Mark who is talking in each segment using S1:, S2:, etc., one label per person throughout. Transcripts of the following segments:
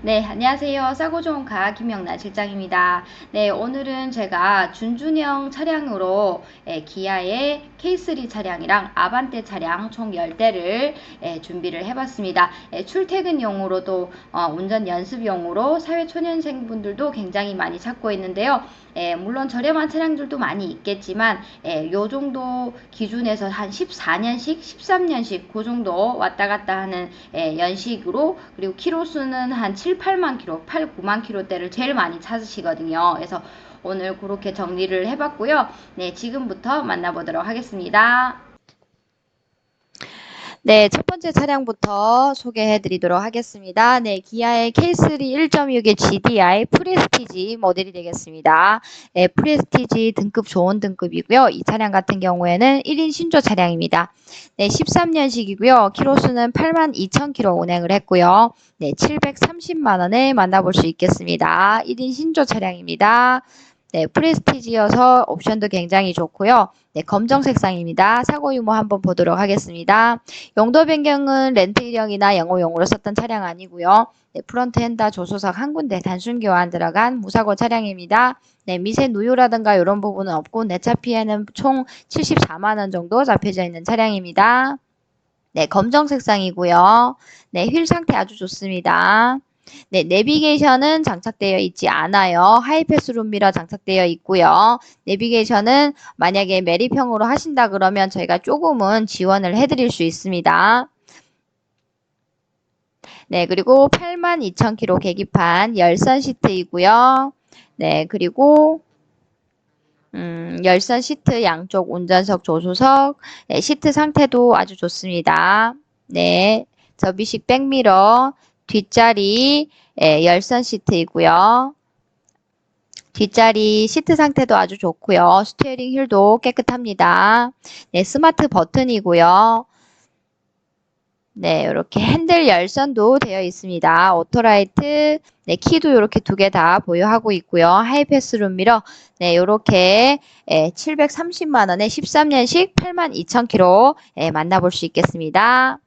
S1: 네, 안녕하세요. 싸고 좋은 가 김영란 실장입니다. 네, 오늘은 제가 준준형 차량으로 예, 기아의 K3 차량이랑 아반떼 차량 총 10대를 예, 준비를 해봤습니다. 예, 출퇴근용으로도 어, 운전 연습용으로 사회초년생분들도 굉장히 많이 찾고 있는데요. 예, 물론 저렴한 차량들도 많이 있겠지만 예, 요 정도 기준에서 한 14년씩, 13년씩 그 정도 왔다 갔다 하는 예, 연식으로 그리고 키로수는 한 7, 8만 킬로, 8, 9만 킬로대를 제일 많이 찾으시거든요. 그래서 오늘 그렇게 정리를 해봤고요. 네, 지금부터 만나보도록 하겠습니다.
S2: 네, 첫 번째 차량부터 소개해 드리도록 하겠습니다. 네, 기아의 K3 1.6의 GDI 프레스티지 모델이 되겠습니다. 네, 프레스티지 등급 좋은 등급이고요. 이 차량 같은 경우에는 1인 신조 차량입니다. 네, 13년식이고요. 키로수는 82,000km 운행을 했고요. 네, 730만 원에 만나볼 수 있겠습니다. 1인 신조 차량입니다. 네, 프레스티지여서 옵션도 굉장히 좋고요. 네, 검정 색상입니다. 사고 유무 한번 보도록 하겠습니다. 용도 변경은 렌트 일형이나 영어용으로 썼던 차량 아니고요. 네, 프론트 핸다 조수석 한 군데 단순 교환 들어간 무사고 차량입니다. 네, 미세 누유라든가 이런 부분은 없고 내차 피해는 총 74만 원 정도 잡혀져 있는 차량입니다. 네, 검정 색상이고요. 네, 휠 상태 아주 좋습니다. 네, 내비게이션은 장착되어 있지 않아요. 하이패스 룸미러 장착되어 있고요. 내비게이션은 만약에 매립형으로 하신다 그러면 저희가 조금은 지원을 해드릴 수 있습니다. 네, 그리고 82,000km 계기판 열선 시트이고요. 네, 그리고 음, 열선 시트 양쪽 운전석 조수석 네, 시트 상태도 아주 좋습니다. 네, 접이식 백미러 뒷자리 예, 열선 시트이고요. 뒷자리 시트 상태도 아주 좋고요. 스티어링 휠도 깨끗합니다. 네, 스마트 버튼이고요. 네, 이렇게 핸들 열선도 되어 있습니다. 오토라이트, 네, 키도 이렇게 두 개 다 보유하고 있고요. 하이패스 룸미러, 네, 이렇게 예, 730만 원에 13년식 82,000km 예, 만나볼 수 있겠습니다.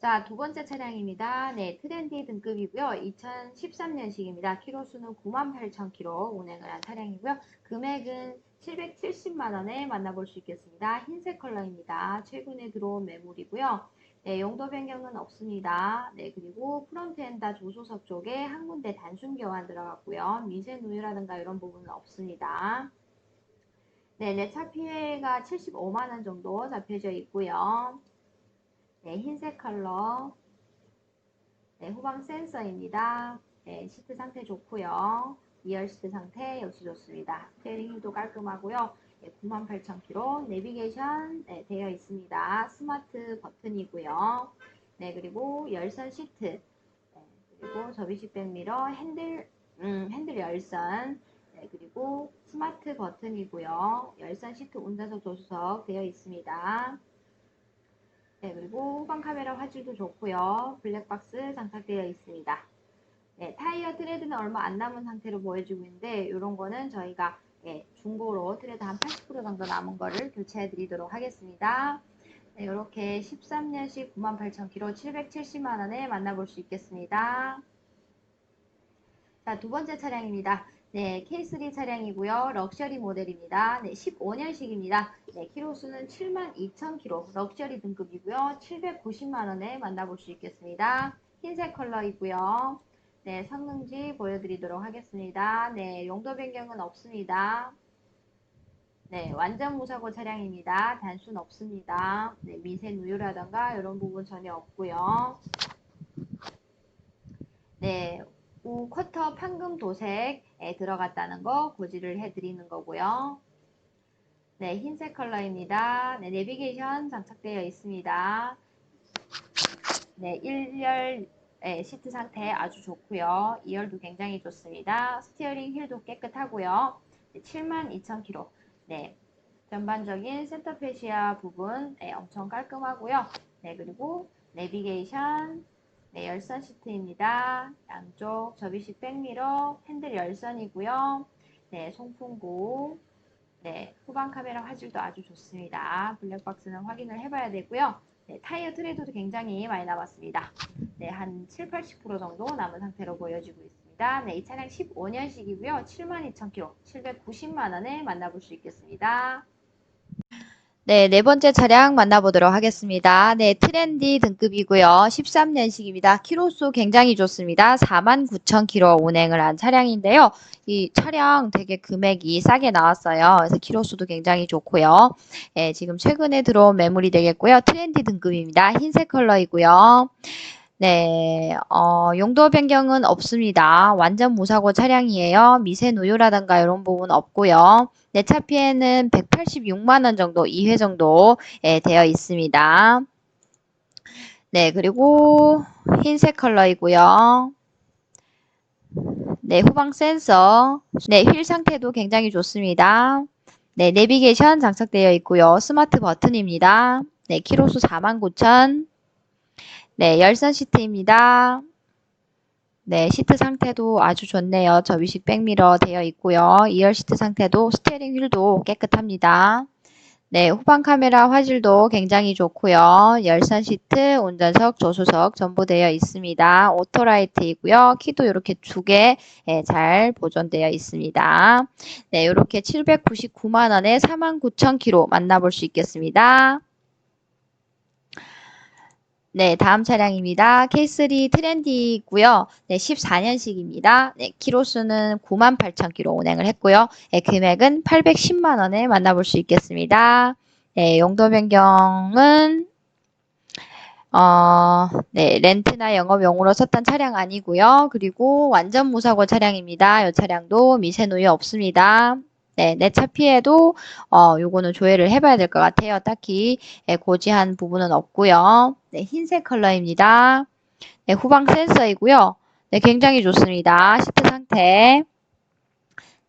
S1: 자, 두 번째 차량입니다. 네, 트렌디 등급이고요. 2013년식입니다. 키로수는 98,000km 운행을 한 차량이고요. 금액은 770만 원에 만나볼 수 있겠습니다. 흰색 컬러입니다. 최근에 들어온 매물이고요. 네, 용도 변경은 없습니다. 네, 그리고 프론트 엔다 조수석 쪽에 한 군데 단순 교환 들어갔고요. 미세 누유라든가 이런 부분은 없습니다. 네, 내차 피해가 75만 원 정도 잡혀져 있고요. 네, 흰색 컬러. 네, 후방 센서입니다. 네, 시트 상태 좋고요. 2열 시트 상태 역시 좋습니다. 스테어링 힐도 깔끔하고요. 네, 98,000km 내비게이션 네, 되어 있습니다. 스마트 버튼이고요. 네, 그리고 열선 시트. 네, 그리고 접이식 백미러 핸들 음, 핸들 열선. 네, 그리고 스마트 버튼이고요. 열선 시트 운전석 조수석 되어 있습니다. 네, 그리고 후방 카메라 화질도 좋고요. 블랙박스 장착되어 있습니다. 네, 타이어 트레드는 얼마 안 남은 상태로 보여지고 있는데 이런 거는 저희가 예, 중고로 트레드 한 80% 정도 남은 거를 교체해 드리도록 하겠습니다. 네, 이렇게 13년식 98,000km 770만 원에 만나볼 수 있겠습니다. 자, 두 번째 차량입니다. 네, K3 차량이고요. 럭셔리 모델입니다. 네, 15년식입니다. 네, 키로수는 72,000km. 럭셔리 등급이고요. 790만 원에 만나볼 수 있겠습니다. 흰색 컬러이고요. 네, 성능지 보여드리도록 하겠습니다. 네, 용도 변경은 없습니다. 네, 완전 무사고 차량입니다. 단순 없습니다. 네, 미세 누유라던가 이런 부분 전혀 없고요. 네, 우 쿼터 판금 도색에 들어갔다는 거 고지를 해드리는 거고요. 네, 흰색 컬러입니다. 네, 내비게이션 장착되어 있습니다. 네, 1열 네, 시트 상태 아주 좋고요. 2열도 굉장히 좋습니다. 스티어링 휠도 깨끗하고요. 네, 72,000km. 네, 전반적인 센터페시아 부분 네, 엄청 깔끔하고요. 네, 그리고 내비게이션 네, 열선 시트입니다. 양쪽 접이식 백미러, 핸들 열선이고요. 네, 송풍구. 네, 후방 카메라 화질도 아주 좋습니다. 블랙박스는 확인을 해봐야 되고요. 네, 타이어 트레드도 굉장히 많이 남았습니다. 네, 한 7, 80% 정도 남은 상태로 보여지고 있습니다. 네, 이 차량 15년식이고요. 72,000km, 790만 원에 만나볼 수 있겠습니다.
S2: 네, 네 번째 차량 만나보도록 하겠습니다. 네, 트렌디 등급이고요. 13년식입니다. 키로수 굉장히 좋습니다. 49,000km 운행을 한 차량인데요. 이 차량 되게 금액이 싸게 나왔어요. 그래서 키로수도 굉장히 좋고요. 예, 지금 최근에 들어온 매물이 되겠고요. 트렌디 등급입니다. 흰색 컬러이고요. 네, 어, 용도 변경은 없습니다. 완전 무사고 차량이에요. 미세 누유라든가 이런 부분 없고요. 내차 피해는 186만 원 정도, 2회 정도 예, 되어 있습니다. 네, 그리고 흰색 컬러이고요. 네, 후방 센서. 네, 휠 상태도 굉장히 좋습니다. 네, 내비게이션 장착되어 있고요. 스마트 버튼입니다. 네, 키로수 49,000. 네, 열선 시트입니다. 네, 시트 상태도 아주 좋네요. 접이식 백미러 되어 있고요. 2열 시트 상태도 스티어링 휠도 깨끗합니다. 네, 후방 카메라 화질도 굉장히 좋고요. 열선 시트, 운전석, 조수석 전부 되어 있습니다. 오토라이트이고요. 키도 이렇게 두 개 잘 보존되어 있습니다. 네, 이렇게 799만 원에 49,000km 만나볼 수 있겠습니다. 네, 다음 차량입니다. K3 트렌디고요. 네, 14년식입니다. 네, 키로수는 98,000km 운행을 했고요. 네, 금액은 810만 원에 만나볼 수 있겠습니다. 네, 용도 변경은 어, 네, 렌트나 영업용으로 썼던 차량 아니고요. 그리고 완전 무사고 차량입니다. 이 차량도 미세 누유 없습니다. 네, 내차 피해도 어, 요거는 조회를 해봐야 될 것 같아요. 딱히 예, 고지한 부분은 없고요. 네, 흰색 컬러입니다. 네, 후방 센서이고요. 네, 굉장히 좋습니다. 시트 상태.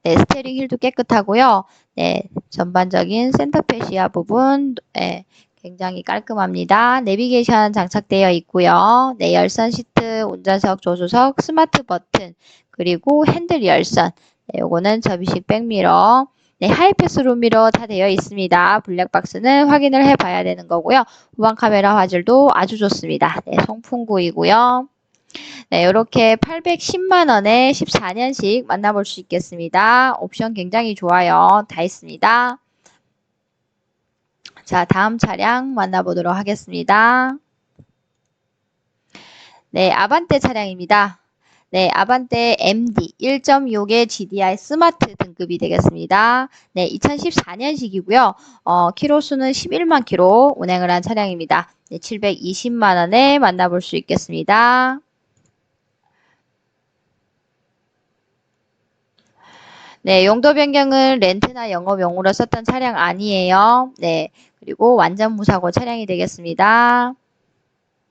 S2: 네, 스테ering 휠도 깨끗하고요. 네, 전반적인 센터페시아 부분 네, 굉장히 깔끔합니다. 내비게이션 장착되어 있고요. 네, 열선 시트, 운전석, 조수석, 스마트 버튼, 그리고 핸들 열선. 네, 요거는 접이식 백미러. 네, 하이패스 룸미러 다 되어 있습니다. 블랙박스는 확인을 해 봐야 되는 거고요. 후방 카메라 화질도 아주 좋습니다. 네, 송풍구이고요. 네, 이렇게 810만 원에 14년식 만나볼 수 있겠습니다. 옵션 굉장히 좋아요. 다 있습니다. 자, 다음 차량 만나보도록 하겠습니다. 네, 아반떼 차량입니다. 네, 아반떼 MD 1.6의 GDI 스마트 등급이 되겠습니다. 네, 2014년식이고요. 어, 키로수는 11만 킬로 운행을 한 차량입니다. 네, 720만 원에 만나볼 수 있겠습니다. 네, 용도 변경은 렌트나 영업용으로 썼던 차량 아니에요. 네, 그리고 완전 무사고 차량이 되겠습니다.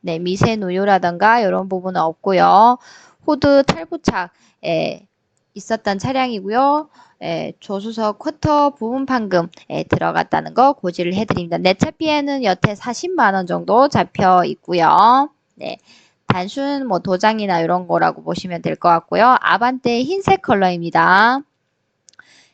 S2: 네, 미세 누유라던가 이런 부분은 없고요. 후드 탈부착 에 있었던 차량이고요. 에, 조수석 쿼터 부분 판금 에, 들어갔다는 거 고지를 해드립니다. 내차 피해는 여태 40만 원 정도 잡혀 있고요. 네. 단순 뭐 도장이나 이런 거라고 보시면 될 것 같고요. 아반떼 흰색 컬러입니다.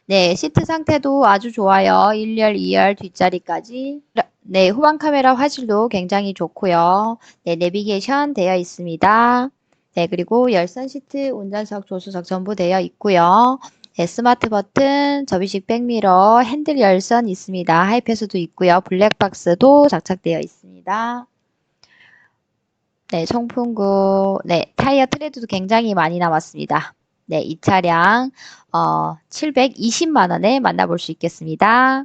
S2: 네, 시트 상태도 아주 좋아요. 1열, 2열 뒷자리까지. 네, 후방 카메라 화질도 굉장히 좋고요. 네, 내비게이션 되어 있습니다. 네, 그리고 열선 시트, 운전석, 조수석 전부 되어 있고요. 네, 스마트 버튼, 접이식 백미러, 핸들 열선 있습니다. 하이패스도 있고요. 블랙박스도 장착되어 있습니다. 네, 송풍구, 네, 타이어 트레드도 굉장히 많이 남았습니다. 네, 이 차량 어, 720만 원에 만나볼 수 있겠습니다.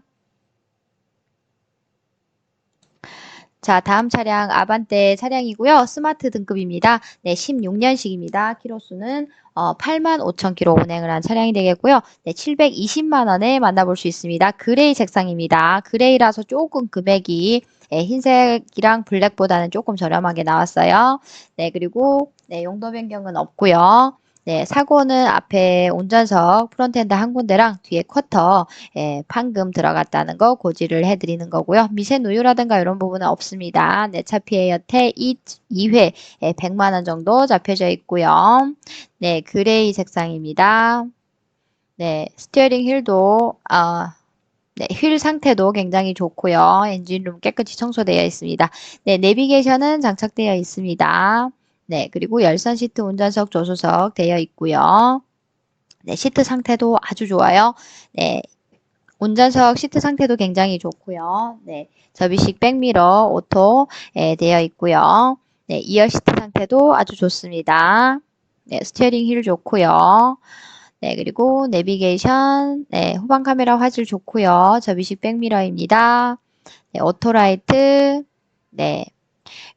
S2: 자, 다음 차량 아반떼 차량이고요. 스마트 등급입니다. 네, 16년식입니다. 키로수는 어, 85,000km 운행을 한 차량이 되겠고요. 네, 720만 원에 만나볼 수 있습니다. 그레이 색상입니다. 그레이라서 조금 금액이 네, 흰색이랑 블랙보다는 조금 저렴하게 나왔어요. 네, 그리고 네, 용도 변경은 없고요. 네, 사고는 앞에 운전석 프론트엔드 한 군데랑 뒤에 쿼터 예, 판금 들어갔다는 거 고지를 해드리는 거고요. 미세 누유라든가 이런 부분은 없습니다. 내차 피해 여태 2, 2회 예, 100만 원 정도 잡혀져 있고요. 네, 그레이 색상입니다. 네, 스티어링 휠도 아, 네, 휠 상태도 굉장히 좋고요. 엔진룸 깨끗이 청소되어 있습니다. 네, 내비게이션은 장착되어 있습니다. 네, 그리고 열선 시트 운전석 조수석 되어 있고요. 네, 시트 상태도 아주 좋아요. 네, 운전석 시트 상태도 굉장히 좋고요. 네, 접이식 백미러 오토 예, 되어 있고요. 네, 2열 시트 상태도 아주 좋습니다. 네, 스티어링 휠 좋고요. 네, 그리고 내비게이션, 네, 후방 카메라 화질 좋고요. 접이식 백미러입니다. 네, 오토라이트, 네.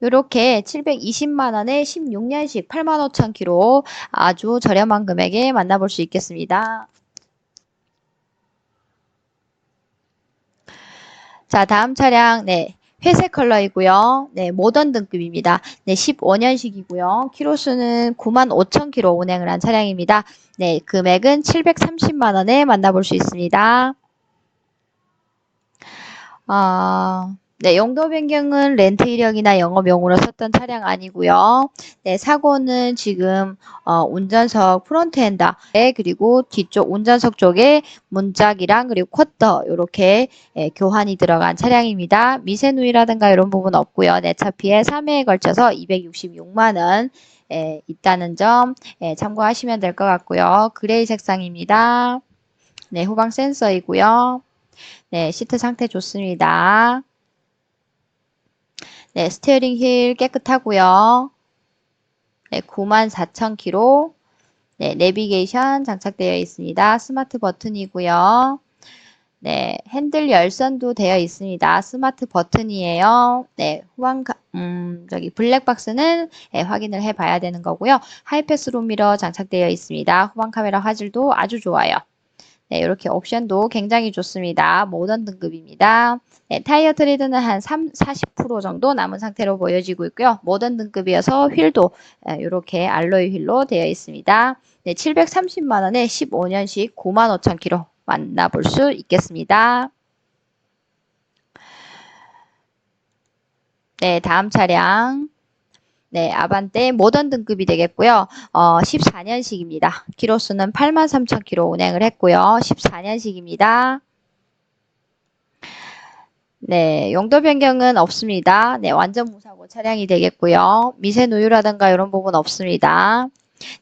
S2: 요렇게 720만 원에 16년식 8만 5천 킬로 아주 저렴한 금액에 만나볼 수 있겠습니다. 자, 다음 차량, 네. 회색 컬러이고요. 네, 모던 등급입니다. 네, 15년식이고요. 키로수는 9만 5천 킬로 운행을 한 차량입니다. 네, 금액은 730만 원에 만나볼 수 있습니다. 아, 네, 용도 변경은 렌트 이력이나 영업용으로 썼던 차량 아니고요. 네, 사고는 지금 어, 운전석 프론트 엔더, 네, 그리고 뒤쪽 운전석 쪽에 문짝이랑 그리고 쿼터 이렇게 예, 교환이 들어간 차량입니다. 미세누이라든가 이런 부분 없고요. 내 차피에 3회에 걸쳐서 266만 원 예, 있다는 점 예, 참고하시면 될 것 같고요. 그레이 색상입니다. 네, 후방 센서이고요. 네, 시트 상태 좋습니다. 네, 스티어링 휠 깨끗하고요. 네, 94,000km. 네, 내비게이션 장착되어 있습니다. 스마트 버튼이고요. 네, 핸들 열선도 되어 있습니다. 스마트 버튼이에요. 네, 후방, 가- 음, 저기 블랙박스는 예, 확인을 해 봐야 되는 거고요. 하이패스 룸미러 장착되어 있습니다. 후방 카메라 화질도 아주 좋아요. 네, 이렇게 옵션도 굉장히 좋습니다. 모던 등급입니다. 네, 타이어 트레드는 한 3, 40% 정도 남은 상태로 보여지고 있고요. 모던 등급이어서 휠도 이렇게 알로이 휠로 되어 있습니다. 네, 730만 원에 15년식 9만 5천 킬로 만나볼 수 있겠습니다. 네, 다음 차량. 네, 아반떼 모던 등급이 되겠고요. 어, 14년식입니다. 키로수는 83,000km 운행을 했고요. 14년식입니다. 네, 용도 변경은 없습니다. 네, 완전 무사고 차량이 되겠고요. 미세 누유라든가 이런 부분 없습니다.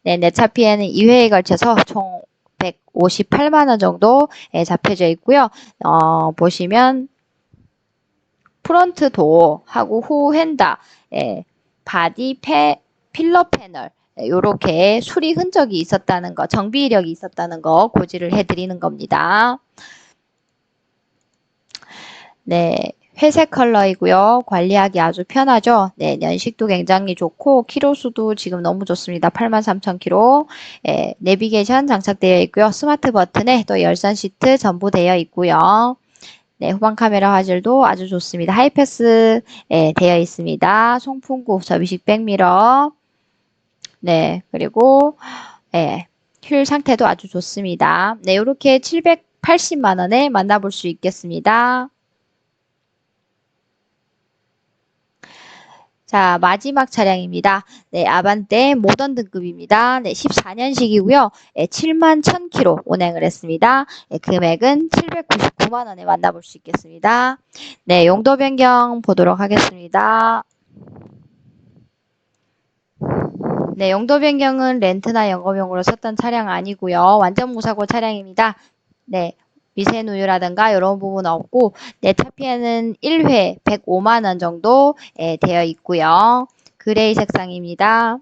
S2: 네, 내 차피에는 2회에 걸쳐서 총 158만 원 정도 예, 잡혀져 있고요. 어, 보시면 프론트 도어하고 후 핸다, 예, 바디 패, 필러 패널 이렇게 수리 흔적이 있었다는 거, 정비 이력이 있었다는 거 고지를 해드리는 겁니다. 네, 회색 컬러이고요. 관리하기 아주 편하죠. 네, 연식도 굉장히 좋고 키로수도 지금 너무 좋습니다. 83,000km. 예, 내비게이션 장착되어 있고요. 스마트 버튼에 또 열선 시트 전부 되어 있고요. 네, 후방 카메라 화질도 아주 좋습니다. 하이패스 예, 되어 있습니다. 송풍구 접이식 백미러. 네, 그리고 예, 휠 상태도 아주 좋습니다. 네, 이렇게 780만 원에 만나볼 수 있겠습니다. 자, 마지막 차량입니다. 네, 아반떼 모던 등급입니다. 네, 14년식이고요. 네, 7만 1000km 운행을 했습니다. 네, 금액은 799만 원에 만나볼 수 있겠습니다. 네, 용도 변경 보도록 하겠습니다. 네, 용도 변경은 렌트나 영업용으로 썼던 차량 아니고요. 완전 무사고 차량입니다. 네, 미세 누유라든가 이런 부분 없고 네, 차피에는 1회 105만 원 정도 예, 되어 있고요. 그레이 색상입니다.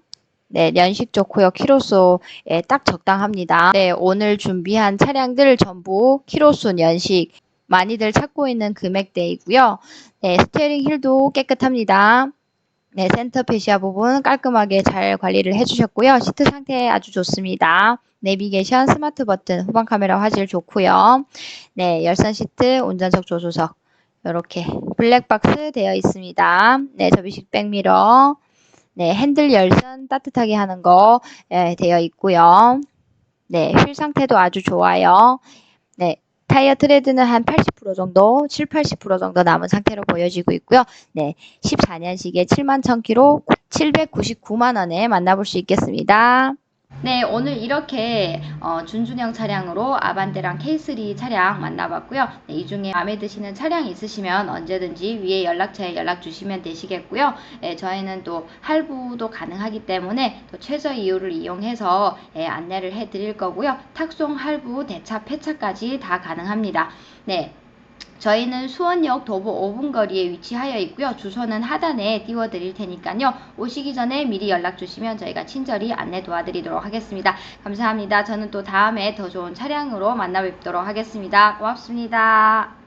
S2: 네, 연식 좋고요. 키로수 예, 딱 적당합니다. 네, 오늘 준비한 차량들 전부 키로수 연식 많이들 찾고 있는 금액대이고요. 네, 스티어링 힐도 깨끗합니다. 네, 센터 페시아 부분 깔끔하게 잘 관리를 해주셨고요. 시트 상태 아주 좋습니다. 내비게이션, 스마트 버튼, 후방 카메라 화질 좋고요. 네, 열선 시트, 운전석 조수석 이렇게 블랙박스 되어 있습니다. 네, 접이식 백미러, 네, 핸들 열선 따뜻하게 하는 거 예, 되어 있고요. 네, 휠 상태도 아주 좋아요. 네, 타이어 트레드는 한 80% 정도, 7, 80% 정도 남은 상태로 보여지고 있고요. 네, 14년식에 7만 1000km, 799만 원에 만나볼 수 있겠습니다. 네, 오늘 이렇게 어, 준준형 차량으로 아반떼랑 K3 차량 만나봤고요. 네, 이 중에 마음에 드시는 차량이 있으시면 언제든지 위에 연락처에 연락 주시면 되시겠고요. 예, 저희는 또 할부도 가능하기 때문에 또 최저 이율을 이용해서 예, 안내를 해드릴 거고요. 탁송, 할부, 대차, 폐차까지 다 가능합니다. 네. 저희는 수원역 도보 5분 거리에 위치하여 있고요. 주소는 하단에 띄워드릴 테니까요. 오시기 전에 미리 연락 주시면 저희가 친절히 안내 도와드리도록 하겠습니다. 감사합니다. 저는 또 다음에 더 좋은 차량으로 만나 뵙도록 하겠습니다. 고맙습니다.